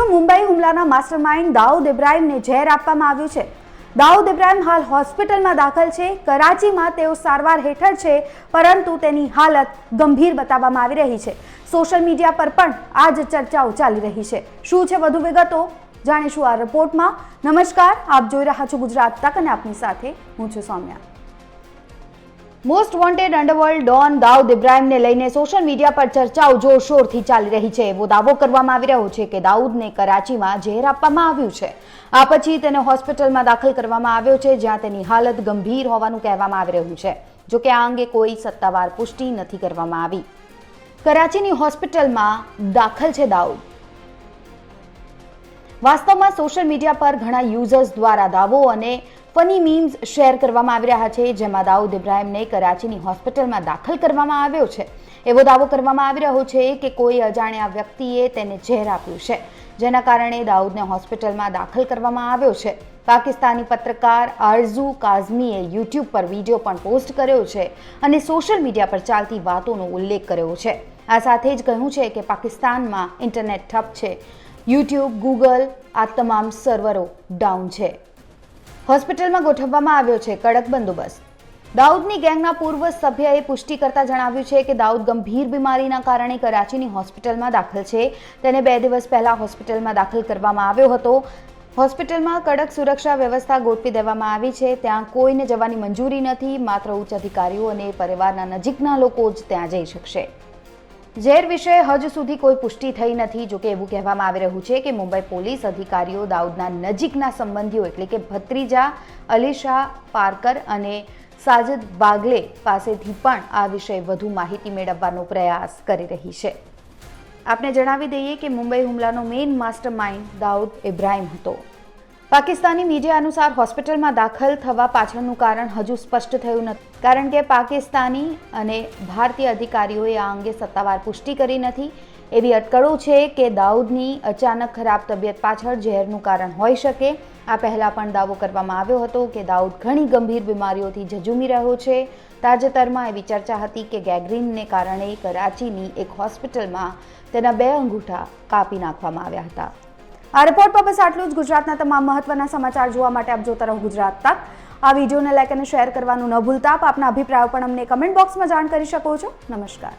મુંબઈ હુમલાના માસ્ટરમાઇન્ડ દાઉદ ઇબ્રાહિમને ઝેર આપવામાં આવ્યું છે? દાઉદ ઇબ્રાહિમ હાલ હોસ્પિટલમાં દાખલ છે. કરાચીમાં તેઓ સારવાર હેઠળ છે, પરંતુ તેની હાલત ગંભીર બતાવવામાં આવી રહી છે. સોશિયલ મીડિયા પર પણ આ જ ચર્ચાઓ ચાલી રહી છે. શું છે વધુ વિગતો? જાણીશું આ રિપોર્ટમાં. નમસ્કાર, આપ જોઈ રહ્યા છો ગુજરાત તક અને આપની સાથે હું છું Saumya. Most wanted underworld don Dawood ઇબ્રાહિમને લઈને સોશિયલ મીડિયા પર ચર્ચાઓ જોરશોરથી ચાલી રહી છે. એવો દાવો કરવામાં આવી રહ્યો છે કે દાઉદને કરાચીમાં ઝેર આપવામાં આવ્યું છે. આ પછી તેને હોસ્પિટલમાં દાખલ કરવામાં આવ્યો છે, જ્યાં તેની હાલત ગંભીર હોવાનું કહેવામાં આવી રહ્યું છે. જોકે આ અંગે કોઈ સત્તાવાર પુષ્ટિ નથી કરવામાં આવી. કરાચીની હોસ્પિટલમાં દાખલ છે દાઉદ. વાસ્તવમાં સોશિયલ મીડિયા પર ઘણા યુઝર્સ દ્વારા દાવો અને ફની મીમ્સ શેર કરવામાં આવી રહ્યા છે, જેમાં દાઉદ ઇબ્રાહિમને કરાચીની હોસ્પિટલમાં દાખલ કરવામાં આવ્યો છે. એવો દાવો કરવામાં આવી રહ્યો છે કે કોઈ અજાણ્યા વ્યક્તિએ તેને ઝેર આપ્યું છે, જેના કારણે દાઉદને હોસ્પિટલમાં દાખલ કરવામાં આવ્યો છે. પાકિસ્તાની પત્રકાર આરઝુ કાઝમીએ યુટ્યુબ પર વીડિયો પણ પોસ્ટ કર્યો છે અને સોશિયલ મીડિયા પર ચાલતી વાતોનો ઉલ્લેખ કર્યો છે. આ સાથે જ કહ્યું છે કે પાકિસ્તાનમાં ઇન્ટરનેટ ઠપ છે, યુટ્યુબ, ગૂગલ આ તમામ સર્વરો ડાઉન છે. હોસ્પિટલમાં ગોઠવવામાં આવ્યો છે કડક બંદોબસ્ત. દાઉદની ગેંગના પૂર્વ સભ્યએ પુષ્ટિ કરતા જણાવ્યું છે કે દાઉદ ગંભીર બીમારીના કારણે કરાચીની હોસ્પિટલમાં દાખલ છે. તેને બે દિવસ પહેલા હોસ્પિટલમાં દાખલ કરવામાં આવ્યો હતો. હોસ્પિટલમાં કડક સુરક્ષા વ્યવસ્થા ગોઠવી દેવામાં આવી છે. ત્યાં કોઈને જવાની મંજૂરી નથી. માત્ર ઉચ્ચ અધિકારીઓ અને પરિવારના નજીકના લોકો જ ત્યાં જઈ શકશે. ઝેર વિશે હજ સુધી કોઈ પુષ્ટિ થઈ નથી, જોકે એવું કહેવામાં આવી રહ્યું છે કે મુંબઈ પોલીસ અધિકારીઓ દાઉદના નજીકના સંબંધીઓ, એટલે કે ભત્રીજા અલીશા પારકર અને સાજદ બાગલે પાસેથી પણ આ વિશે વધુ માહિતી મેળવવાનો પ્રયાસ કરી રહી છે. આપને જણાવી દઈએ કે મુંબઈ હુમલાનો main master mind Dawood Ibrahim હતો. પાકિસ્તાની મીડિયા અનુસાર હોસ્પિટલમાં દાખલ થવા પાછળનું કારણ હજુ સ્પષ્ટ થયું નથી. કારણ કે પાકિસ્તાની અને ભારતીય અધિકારીઓએ આ અંગે સત્તાવાર પુષ્ટિ કરી નથી. એવી અટકળો છે કે દાઉદની અચાનક ખરાબ તબિયત પાછળ ઝેરનું કારણ હોઈ શકે. આ પહેલાં પણ દાવો કરવામાં આવ્યો હતો કે દાઉદ ઘણી ગંભીર બીમારીઓથી ઝઝૂમી રહ્યો છે. તાજેતરમાં એવી ચર્ચા હતી કે ગેગ્રીનને કારણે કરાચીની એક હોસ્પિટલમાં તેના બે અંગૂઠા કાપી નાખવામાં આવ્યા હતા. આ રિપોર્ટ પર બસ આટલું જ. ગુજરાતના તમામ મહત્વના સમાચાર જોવા માટે આપ જોતા રહો ગુજરાત તક. આ વિડીયોને લાઈક અને શેર કરવાનું ન ભૂલતા. આપ આપના અભિપ્રાયો પણ અમને કમેન્ટ બોક્સમાં જાણ કરી શકો છો. નમસ્કાર.